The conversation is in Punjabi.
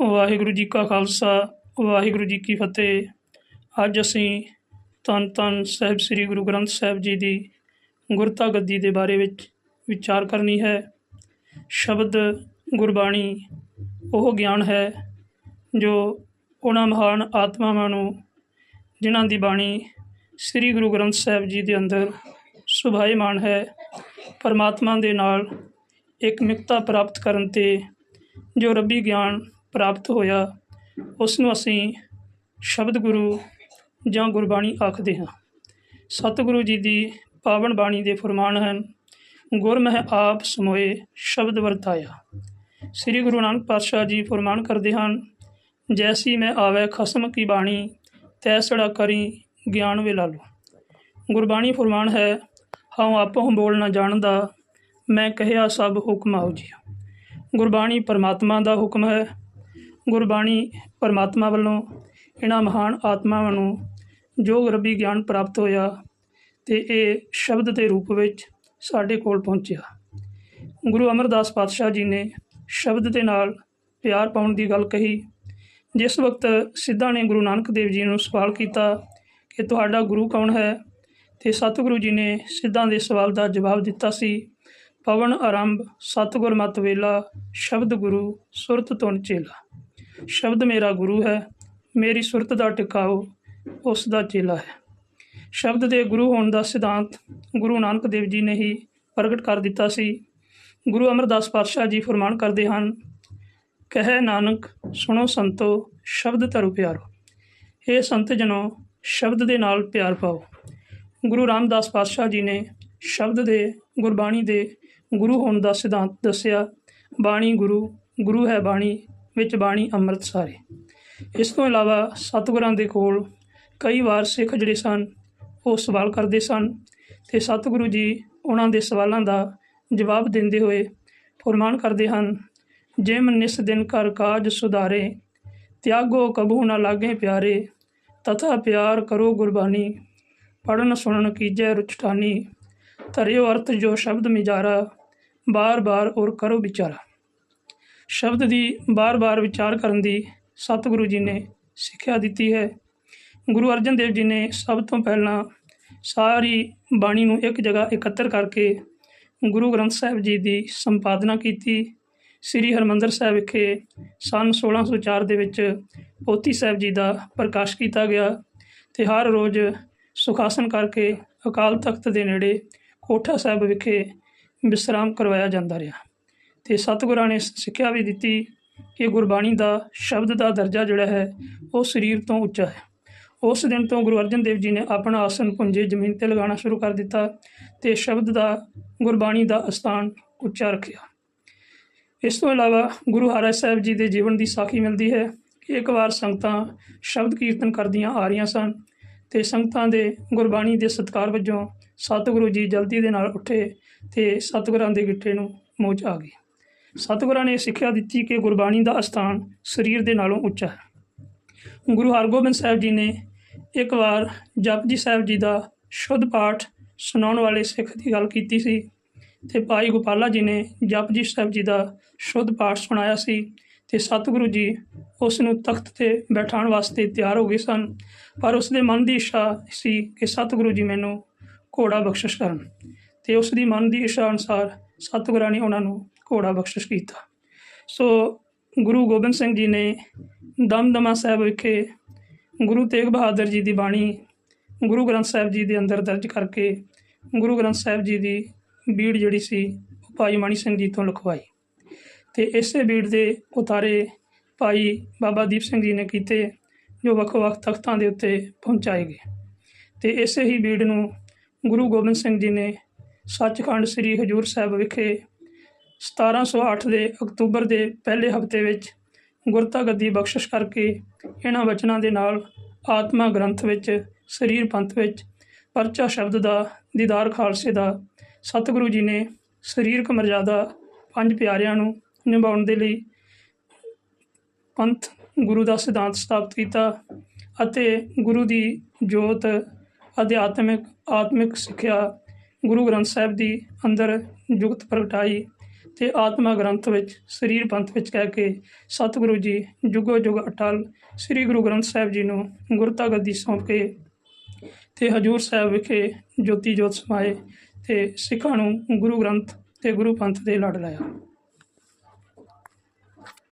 ਵਾਹਿਗੁਰੂ ਜੀ ਕਾ ਖਾਲਸਾ, ਵਾਹਿਗੁਰੂ ਜੀ ਕੀ ਫਤਿਹ। ਅੱਜ ਅਸੀਂ ਧੰਨ ਧੰਨ ਸਾਹਿਬ ਸ੍ਰੀ ਗੁਰੂ ਗ੍ਰੰਥ ਸਾਹਿਬ ਜੀ ਦੀ ਗੁਰਤਾ ਗੱਦੀ ਦੇ ਬਾਰੇ ਵਿੱਚ ਵਿਚਾਰ ਕਰਨੀ ਹੈ। ਸ਼ਬਦ ਗੁਰਬਾਣੀ ਉਹ ਗਿਆਨ ਹੈ ਜੋ ਉਹਨਾਂ ਮਹਾਨ ਆਤਮਾਵਾਂ ਨੂੰ, ਜਿਨ੍ਹਾਂ ਦੀ ਬਾਣੀ ਸ੍ਰੀ ਗੁਰੂ ਗ੍ਰੰਥ ਸਾਹਿਬ ਜੀ ਦੇ ਅੰਦਰ ਸੁਭਾਏਮਾਨ ਹੈ, ਪਰਮਾਤਮਾ ਦੇ ਨਾਲ ਇੱਕ ਮਿਕਤਾ ਪ੍ਰਾਪਤ ਕਰਨ ਤੇ ਜੋ ਰੱਬੀ ਗਿਆਨ ਪ੍ਰਾਪਤ ਹੋਇਆ ਉਸ ਨੂੰ ਅਸੀਂ ਸ਼ਬਦ ਗੁਰੂ ਜਾਂ ਗੁਰਬਾਣੀ ਆਖਦੇ ਹਾਂ। ਸਤਿਗੁਰੂ ਜੀ ਦੀ ਪਾਵਨ ਬਾਣੀ ਦੇ ਫਰਮਾਨ ਹਨ ਗੁਰਮਹਿ ਆਪ ਸਮੋਏ ਸ਼ਬਦ ਵਰਤਾਇਆ। ਸ੍ਰੀ ਗੁਰੂ ਨਾਨਕ ਪਾਤਸ਼ਾਹ ਜੀ ਫਰਮਾਨ ਕਰਦੇ ਹਨ, ਜੈਸੀ ਮੈਂ ਆਵੇ ਖਸਮ ਕੀ ਬਾਣੀ ਤੈਸੜਾ ਕਰੀ ਗਿਆਨ ਵੇ ਲਾਲੋ ਗੁਰਬਾਣੀ ਫਰਮਾਨ ਹੈ, ਹਉ ਆਪੋ ਬੋਲ ਨਾ ਜਾਣਦਾ, ਮੈਂ ਕਹਿਆ ਸਭ ਹੁਕਮ ਆਉ ਜੀ ਗੁਰਬਾਣੀ ਪਰਮਾਤਮਾ ਦਾ ਹੁਕਮ ਹੈ ਗੁਰਬਾਣੀ ਪਰਮਾਤਮਾ ਵੱਲੋਂ, ਇਹਨਾਂ ਮਹਾਨ ਆਤਮਾਵਾਂ ਨੂੰ ਜੋ ਰੱਬੀ ਗਿਆਨ ਪ੍ਰਾਪਤ ਹੋਇਆ ਤੇ ਇਹ ਸ਼ਬਦ ਦੇ ਰੂਪ ਵਿੱਚ ਸਾਡੇ ਕੋਲ ਪਹੁੰਚਿਆ। ਗੁਰੂ ਅਮਰਦਾਸ ਪਾਤਸ਼ਾਹ ਜੀ ਨੇ ਸ਼ਬਦ ਦੇ ਨਾਲ ਪਿਆਰ ਪਾਉਣ ਦੀ ਗੱਲ ਕਹੀ। ਜਿਸ ਵਕਤ ਸਿੱਧਾ ਨੇ ਗੁਰੂ ਨਾਨਕ ਦੇਵ ਜੀ ਨੂੰ ਸਵਾਲ ਕੀਤਾ ਕਿ ਤੁਹਾਡਾ ਗੁਰੂ ਕੌਣ ਹੈ, ਤੇ ਸਤਿਗੁਰੂ ਜੀ ਨੇ ਸਿੱਧਾਂ ਦੇ ਸਵਾਲ ਦਾ ਜਵਾਬ ਦਿੱਤਾ ਸੀ, ਪਵਨ ਆਰੰਭ ਸਤਿਗੁਰ ਮਤ ਵੇਲਾ, ਸ਼ਬਦ ਗੁਰੂ ਸੁਰਤ ਤੁਨ ਚੇਲਾ। ਸ਼ਬਦ ਮੇਰਾ ਗੁਰੂ ਹੈ, ਮੇਰੀ ਸੁਰਤ ਦਾ ਟਿਕਾਓ ਉਸ ਦਾ ਚੇਲਾ ਹੈ। ਸ਼ਬਦ ਦੇ ਗੁਰੂ ਹੋਣ ਦਾ ਸਿਧਾਂਤ ਗੁਰੂ ਨਾਨਕ ਦੇਵ ਜੀ ਨੇ ਹੀ ਪ੍ਰਗਟ ਕਰ ਦਿੱਤਾ ਸੀ। ਗੁਰੂ ਅਮਰਦਾਸ ਪਾਤਸ਼ਾਹ ਜੀ ਫਰਮਾਨ ਕਰਦੇ ਹਨ, ਕਹੇ ਨਾਨਕ, ਸੁਣੋ ਸੰਤੋ, ਸ਼ਬਦ ਧਰੋ ਪਿਆਰੋ। ਇਹ ਸੰਤ ਜਨੋ, ਸ਼ਬਦ ਦੇ ਨਾਲ ਪਿਆਰ ਪਾਓ। ਗੁਰੂ ਰਾਮਦਾਸ ਪਾਤਸ਼ਾਹ ਜੀ ਨੇ ਸ਼ਬਦ ਦੇ, ਗੁਰਬਾਣੀ ਦੇ ਗੁਰੂ ਹੋਣ ਦਾ ਸਿਧਾਂਤ ਦੱਸਿਆ, ਬਾਣੀ ਗੁਰੂ ਗੁਰੂ ਹੈ ਬਾਣੀ ਵਿੱਚ ਬਾਣੀ ਅੰਮ੍ਰਿਤ ਸਾਰੇ ਇਸ ਤੋਂ ਇਲਾਵਾ ਸਤਿਗੁਰਾਂ ਦੇ ਕੋਲ ਕਈ ਵਾਰ ਸਿੱਖ ਜਿਹੜੇ ਸਨ, ਉਹ ਸਵਾਲ ਕਰਦੇ ਸਨ ਤੇ ਸਤਿਗੁਰੂ ਜੀ ਉਹਨਾਂ ਦੇ ਸਵਾਲਾਂ ਦਾ ਜਵਾਬ ਦਿੰਦੇ ਹੋਏ ਫਰਮਾਨ ਕਰਦੇ ਹਨ, ਜਿਮ ਨਿਸ ਦਿਨ ਕਰ ਕਾਜ ਸੁਧਾਰੇ, ਤਿਆਗੋ ਕਬੂ ਨਾ ਲਾਗੇ ਪਿਆਰੇ, ਤਥਾ ਪਿਆਰ ਕਰੋ ਗੁਰਬਾਣੀ ਪੜਨ ਸੁਣਨ ਕੀਜੈ ਰੁਚਟਾਨੀ ਧਰਿਓ ਅਰਥ ਜੋ ਸ਼ਬਦ ਮਿਜਾਰਾ ਬਾਰ ਬਾਰ ਔਰ ਕਰੋ ਵਿਚਾਰਾ। ਸ਼ਬਦ ਦੀ ਬਾਰ-ਬਾਰ ਵਿਚਾਰ ਕਰਨ ਦੀ ਸਤਿਗੁਰੂ ਜੀ ਨੇ ਸਿੱਖਿਆ ਦਿੱਤੀ ਹੈ। ਗੁਰੂ ਅਰਜਨ ਦੇਵ ਜੀ ਨੇ ਸਭ ਤੋਂ ਪਹਿਲਾਂ ਸਾਰੀ ਬਾਣੀ ਨੂੰ ਇੱਕ ਜਗ੍ਹਾ ਇਕੱਤਰ ਕਰਕੇ ਗੁਰੂ ਗ੍ਰੰਥ ਸਾਹਿਬ ਜੀ ਦੀ ਸੰਪਾਦਨਾ ਕੀਤੀ। ਸ੍ਰੀ ਹਰਮੰਦਰ ਸਾਹਿਬ ਵਿਖੇ ਸਨ 1604 ਦੇ ਵਿੱਚ ਪੋਤੀ ਸਾਹਿਬ ਜੀ ਦਾ ਪ੍ਰਕਾਸ਼ ਕੀਤਾ ਗਿਆ ਤੇ ਹਰ ਰੋਜ਼ ਸੁਖਾਸਨ ਕਰਕੇ ਅਕਾਲ ਤਖਤ ਦੇ ਨੇੜੇ ਕੋਠਾ ਸਾਹਿਬ ਵਿਖੇ ਵਿਸਰਾਮ ਕਰਵਾਇਆ ਜਾਂਦਾ ਰਿਹਾ। ਤੇ ਸਤਿਗੁਰਾਂ ਨੇ ਸਿੱਖਿਆ ਵੀ ਦਿੱਤੀ ਕਿ ਗੁਰਬਾਣੀ ਦਾ ਸ਼ਬਦ ਦਾ ਦਰਜਾ ਜਿਹੜਾ ਹੈ, ਉਹ ਸਰੀਰ ਤੋਂ ਉੱਚਾ ਹੈ। ਉਸ ਦਿਨ ਤੋਂ ਗੁਰੂ ਅਰਜਨ ਦੇਵ ਜੀ ਨੇ ਆਪਣਾ ਆਸਨ ਪੁੰਜੇ ਜ਼ਮੀਨ ਤੇ ਲਗਾਉਣਾ ਸ਼ੁਰੂ ਕਰ ਦਿੱਤਾ ਤੇ ਸ਼ਬਦ ਦਾ, ਗੁਰਬਾਣੀ ਦਾ ਅਸਥਾਨ ਉੱਚਾ ਰੱਖਿਆ। ਇਸ ਤੋਂ ਇਲਾਵਾ ਗੁਰੂ ਹਰਿ ਸਾਹਿਬ ਜੀ ਦੇ ਜੀਵਨ ਦੀ ਸਾਖੀ ਮਿਲਦੀ ਹੈ ਕਿ ਇੱਕ ਵਾਰ ਸੰਗਤਾਂ ਸ਼ਬਦ ਕੀਰਤਨ ਕਰਦੀਆਂ ਆ ਰਹੀਆਂ ਸਨ ਤੇ ਸੰਗਤਾਂ ਦੇ ਗੁਰਬਾਣੀ ਦੇ ਸਤਕਾਰ ਵਜੋਂ ਸਤਿਗੁਰੂ ਜੀ ਜਲਦੀ ਦੇ ਨਾਲ ਉੱਠੇ ਤੇ ਸਤਿਗੁਰਾਂ ਦੇ ਗਿੱਠੇ ਨੂੰ ਮੋਚ ਆ ਗਈ। ਸਤਿਗੁਰਾਂ ਨੇ ਸਿੱਖਿਆ ਦਿੱਤੀ ਕਿ ਗੁਰਬਾਣੀ ਦਾ ਸਥਾਨ ਸਰੀਰ ਦੇ ਨਾਲੋਂ ਉੱਚਾ ਹੈ। ਗੁਰੂ ਹਰਗੋਬਿੰਦ ਸਾਹਿਬ ਜੀ ਨੇ ਇੱਕ ਵਾਰ ਜਪਜੀ ਸਾਹਿਬ ਜੀ ਦਾ ਸ਼ੁੱਧ ਪਾਠ ਸੁਣਾਉਣ ਵਾਲੇ ਸਿੱਖ ਦੀ ਗੱਲ ਕੀਤੀ ਸੀ ਤੇ ਭਾਈ ਗੋਪਾਲਾ ਜੀ ਨੇ ਜਪਜੀ ਸਾਹਿਬ ਜੀ ਦਾ ਸ਼ੁੱਧ ਪਾਠ ਸੁਣਾਇਆ ਸੀ ਤੇ ਸਤਿਗੁਰੂ ਜੀ ਉਸ ਨੂੰ ਤਖਤ ਤੇ ਬਿਠਾਉਣ ਵਾਸਤੇ ਤਿਆਰ ਹੋ ਗਏ ਸਨ। ਪਰ ਉਸ ਦੇ ਮਨ ਦੀ ਇੱਛਾ ਸੀ ਕਿ ਸਤਿਗੁਰੂ ਜੀ ਮੈਨੂੰ ਘੋੜਾ ਬਖਸ਼ਿਸ਼ ਕਰਨ ਤੇ ਉਸ ਦੀ ਮਨ ਦੀ ਇੱਛਾ ਅਨੁਸਾਰ ਸਤਿਗੁਰਾਂ ਨੇ ਉਹਨਾਂ ਨੂੰ ਘੋੜਾ ਬਖਸ਼ਿਸ਼ ਕੀਤਾ। ਸੋ ਗੁਰੂ ਗੋਬਿੰਦ ਸਿੰਘ ਜੀ ਨੇ ਦਮਦਮਾ ਸਾਹਿਬ ਵਿਖੇ ਗੁਰੂ ਤੇਗ ਬਹਾਦਰ ਜੀ ਦੀ ਬਾਣੀ ਗੁਰੂ ਗ੍ਰੰਥ ਸਾਹਿਬ ਜੀ ਦੇ ਅੰਦਰ ਦਰਜ ਕਰਕੇ ਗੁਰੂ ਗ੍ਰੰਥ ਸਾਹਿਬ ਜੀ ਦੀ ਬੀੜ ਜਿਹੜੀ ਸੀ ਉਹ ਭਾਈ ਮਣੀ ਸਿੰਘ ਜੀ ਤੋਂ ਲਿਖਵਾਈ। ਤੇ ਇਸੇ ਬੀੜ ਦੇ ਉਤਾਰੇ ਭਾਈ ਬਾਬਾ ਦੀਪ ਸਿੰਘ ਜੀ ਨੇ ਕੀਤੇ, ਜੋ ਵੱਖ-ਵੱਖ ਤਖਤਾਂ ਦੇ ਉੱਤੇ ਪਹੁੰਚਾਏ ਗਏ। ਤੇ ਇਸੇ ਹੀ ਬੀੜ ਨੂੰ ਗੁਰੂ ਗੋਬਿੰਦ ਸਿੰਘ ਜੀ ਨੇ ਸੱਚਖੰਡ ਸ੍ਰੀ ਹਜੂਰ ਸਾਹਿਬ ਵਿਖੇ 1708 ਦੇ ਅਕਤੂਬਰ ਦੇ ਪਹਿਲੇ ਹਫ਼ਤੇ ਵਿੱਚ ਗੁਰਤਾ ਗੱਦੀ ਬਖਸ਼ਿਸ਼ ਕਰਕੇ ਇਹਨਾਂ ਵਚਨਾਂ ਦੇ ਨਾਲ ਆਤਮਾ ਗ੍ਰੰਥ ਵਿੱਚ, ਸਰੀਰ ਪੰਥ ਵਿੱਚ, ਪਰਚਾ ਸ਼ਬਦ ਦਾ ਦੀਦਾਰ ਖਾਲਸੇ ਦਾ ਸਤਿਗੁਰੂ ਜੀ ਨੇ ਸਰੀਰਕ ਮਰਜ਼ਾਦਾ ਪੰਜ ਪਿਆਰਿਆਂ ਨੂੰ ਨਿਭਾਉਣ ਦੇ ਲਈ ਪੰਥ ਗੁਰੂ ਦਾ ਸਿਧਾਂਤ ਸਥਾਪਿਤ ਕੀਤਾ ਅਤੇ ਗੁਰੂ ਦੀ ਜੋਤ, ਅਧਿਆਤਮਿਕ, ਆਤਮਿਕ ਸਿੱਖਿਆ ਗੁਰੂ ਗ੍ਰੰਥ ਸਾਹਿਬ ਦੀ ਅੰਦਰ ਜੁਗਤ ਪ੍ਰਗਟਾਈ। ਤੇ ਆਤਮਾ ਗ੍ਰੰਥ ਵਿੱਚ, ਸਰੀਰ ਪੰਥ ਵਿੱਚ ਕਹਿ ਕੇ ਸਤਿਗੁਰੂ ਜੀ ਜੁਗੋ ਜੁਗ ਅਟਲ ਸ੍ਰੀ ਗੁਰੂ ਗ੍ਰੰਥ ਸਾਹਿਬ ਜੀ ਨੂੰ ਗੁਰਤਾ ਗੱਦੀ ਸੌਂਪ ਕੇ ਤੇ ਹਜੂਰ ਸਾਹਿਬ ਵਿਖੇ ਜੋਤੀ ਜੋਤ ਸਮਾਏ ਤੇ ਸਿੱਖਾਂ ਨੂੰ ਗੁਰੂ ਗ੍ਰੰਥ ਤੇ ਗੁਰੂ ਪੰਥ ਦੇ ਲੜ ਲਾਇਆ।